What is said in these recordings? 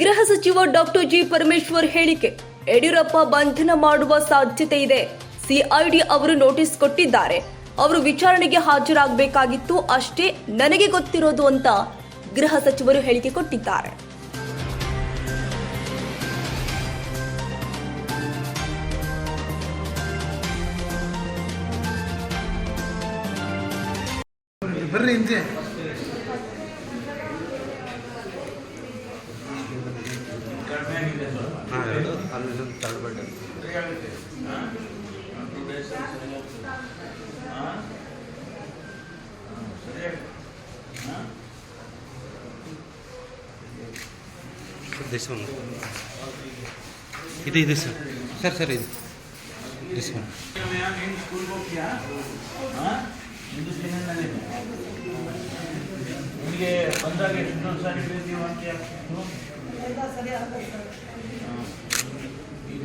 ಗೃಹ ಸಚಿವ doctor G Parameshwar ಹೇಳಿಕೆ. ಯಡಿಯೂರಪ್ಪ ಬಂಧನ ಮಾಡುವ ಸಾಧ್ಯತೆ ಇದೆ. ಸಿಐಡಿ ಅವರು ನೋಟಿಸ್ ಕೊಟ್ಟಿದ್ದಾರೆ. ಅವರು ವಿಚಾರಣೆಗೆ ಹಾಜರಾಗಬೇಕಾಗಿತ್ತು. ಅಷ್ಟೇ ನನಗೆ ಗೊತ್ತಿರೋದು ಅಂತ ಗೃಹ ಸಚಿವರು ಹೇಳಿಕೆ ಕೊಟ್ಟಿದ್ದಾರೆ. ಬರ್ರಿ ಎರಡು ಅಲ್ಲಿ ತಳ್ಬೇಡ ದಿಸ್ ಇದು ಇದೆ ಸರ್ ಸರ್ ಸರ್ ಇದು. ದಿಸ್ ಒನ್ ನಿಮಗೆ ಬಂದಾಗ ಎಷ್ಟು ಸಾರಿ ನೀವು ಅಂತ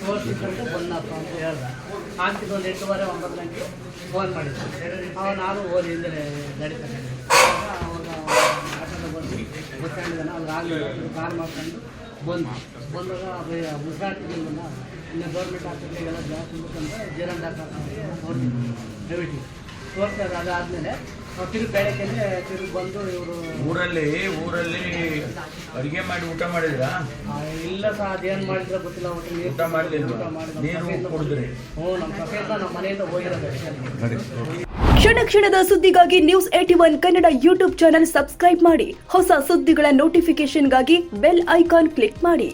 ತೋರಿಸಿದ್ದಂತೆ ಬಂದಪ್ಪ ಅಂತ ಹೇಳ್ದ ಆಗ್ತಿದ್ದು ಒಂದು ಎಂಟೂವರೆ, ಒಂಬತ್ತು ಗಂಟೆ ಫೋನ್ ಮಾಡಿದ್ದೆ ಅವ ನಾನು ಓದಿ ಹಿಂದೆ ನಡೀತಾನೆ ಅವಾಗ ಆಟೋದ ಬಂದು ಗೊತ್ತಾಗಿದ್ದಾನೆ ಅವ್ರು ಆಗಲಿಲ್ಲ ಕಾರ್ ಮಾಡ್ಕೊಂಡು ಬಂದು ಬಂದಾಗ ಮುಸಾಟಿನಿಂದ ಇನ್ನು ಗೌರ್ಮೆಂಟ್ ಹಾಸ್ಪಿಟ್ಲಿಗೆಲ್ಲ ಜಾಸ್ತಿ ಡಾಕ್ಟರ್ ನೋಡ್ತೀನಿ ದಯವಿಟ್ಟು. ತೋರಿಸ್ತಾರೆ ಅದಾದಮೇಲೆ ತಿರುಗಿ ಬೆಳಗ್ಗೆ ತಿರುಗಿ ಬಂದು ಇವರು ಊರಲ್ಲಿ ಊರಲ್ಲಿ ಅಡಿಗೆ ಮಾಡಿ ಊಟ ಮಾಡಿದ್ರ? ಇಲ್ಲ ಸಹ ಅದೇನು ಮಾಡಿದ್ರೆ ಗೊತ್ತಿಲ್ಲ ಒಟ್ಟು ನೀರು ಊಟ ಮಾಡಲಿಲ್ಲ ನೀರು ಕುಡಿದ್ರಿ? ಹ್ಞೂ ನಮ್ಮ ಸೊಸೆಯಿಂದ ನಮ್ಮ ಮನೆಯಿಂದ ಹೋಗಿರೋದು ಕ್ಷಣ ಕ್ಷಣದ ಸುದ್ದಿಗಾಗಿ news eighty one Kannada YouTube channel subscribe ಮಾಡಿ. ಹೊಸ ಸುದ್ದಿಗಳ ನೋಟಿಫಿಕೇಶನ್ಗಾಗಿ ಬೆಲ್ ಐಕಾನ್ ಕ್ಲಿಕ್ ಮಾಡಿ.